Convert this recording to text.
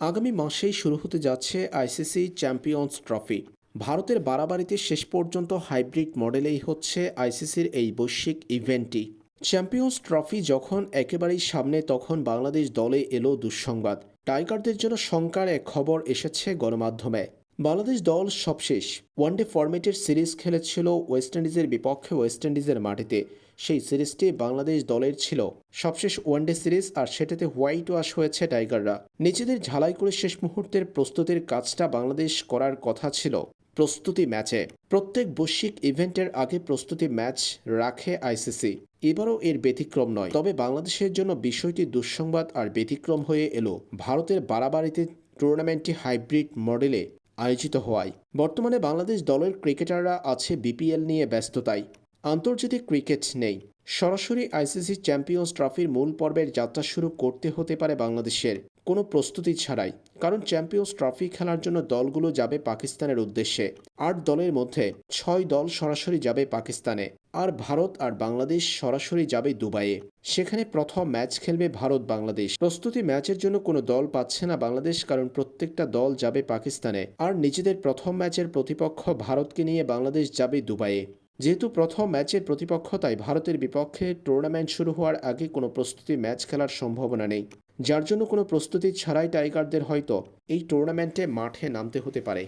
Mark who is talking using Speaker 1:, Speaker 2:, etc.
Speaker 1: আগামী মাসেই শুরু হতে যাচ্ছে আইসিসি চ্যাম্পিয়ন্স ট্রফি। ভারতের বাড়াবাড়িতে শেষ পর্যন্ত হাইব্রিড মডেলেই হচ্ছে আইসিসির এই বৈশ্বিক ইভেন্টটি। চ্যাম্পিয়ন্স ট্রফি যখন একেবারেই সামনে, তখন বাংলাদেশ দলে এলো দুঃসংবাদ। টাইগারদের জন্য শঙ্কার এক খবর এসেছে গণমাধ্যমে। বাংলাদেশ দল সবশেষ ওয়ানডে ফরম্যাটের সিরিজ খেলেছিল ওয়েস্ট ইন্ডিজের বিপক্ষে ওয়েস্ট ইন্ডিজের মাটিতে। সেই সিরিজটি বাংলাদেশ দলের ছিল। সবশেষ ওয়ানডে সিরিজ আর সেটাতে হোয়াইট ওয়াশ হয়েছে টাইগাররা। নিজেদের ঝালাই করে শেষ মুহূর্তের প্রস্তুতির কাজটা বাংলাদেশ করার কথা ছিল। প্রস্তুতি ম্যাচে। প্রত্যেক বৈশ্বিক ইভেন্টের আগে প্রস্তুতি ম্যাচ রাখে আইসিসি এবারও এর ব্যতিক্রম নয়। তবে বাংলাদেশের জন্য বিষয়টি দুঃসংবাদ আর ব্যতিক্রম হয়ে এলো। ভারতের বাড়াবাড়িতে টুর্নামেন্টটি হাইব্রিড মডেলে আয়োজিত হওয়ায়। বর্তমানে বাংলাদেশ দলের ক্রিকেটাররা আছে বিপিএল নিয়ে ব্যস্ততায়। আন্তর্জাতিক ক্রিকেট নেই। সরাসরি আইসিসি চ্যাম্পিয়ন্স ট্রফির মূল পর্বের যাত্রা শুরু করতে হতে পারে বাংলাদেশের। কোনো প্রস্তুতি ছাড়াই, কারণ চ্যাম্পিয়ন্স ট্রফি খেলার জন্য দলগুলো যাবে পাকিস্তানের উদ্দেশ্যে। আট দলের মধ্যে ছয় দল সরাসরি যাবে পাকিস্তানে, আর ভারত আর বাংলাদেশ সরাসরি যাবে দুবাইয়ে। সেখানে প্রথম ম্যাচ খেলবে ভারত বাংলাদেশ। প্রস্তুতি ম্যাচের জন্য কোনো দল পাচ্ছে না বাংলাদেশ, কারণ প্রত্যেকটা দল যাবে পাকিস্তানে। আর নিজেদের প্রথম ম্যাচের প্রতিপক্ষ ভারতকে নিয়ে বাংলাদেশ যাবে দুবাইয়ে। যেহেতু প্রথম ম্যাচের প্রতিপক্ষ, তাই ভারতের বিপক্ষে টুর্নামেন্ট শুরু হওয়ার আগে কোনো প্রস্তুতি ম্যাচ খেলার সম্ভাবনা নেই। যার জন্য কোনো প্রস্তুতি ছাড়াই টাইগারদের হয়তো এই টুর্নামেন্টে মাঠে নামতে হতে পারে।